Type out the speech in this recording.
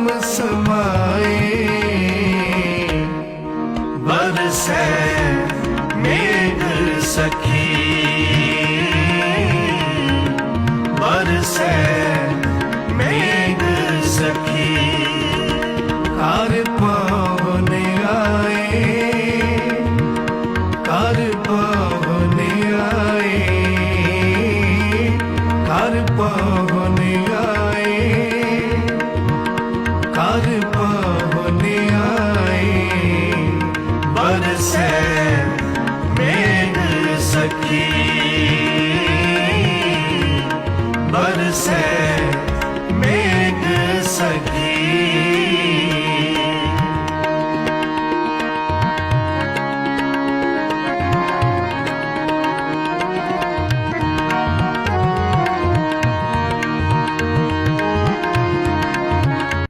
ਨਾਮ ਸਮਾਏ। ਬਰਸੈ ਮੇਘ ਸਖੀ। ਬਰਸੈ ਮੇਘ ਸਖੀ। ਕਰ ਪਾਵਨ ਆਏ। ਕਰ ਪਾਵਨ ਆਏ। ਕਰ ਪਾਵਨ ਆਏ। ਪਾਰ ਆਏ ਬਰਸੈ ਮੇਘ ਸਖੀ ਬਰਸੈ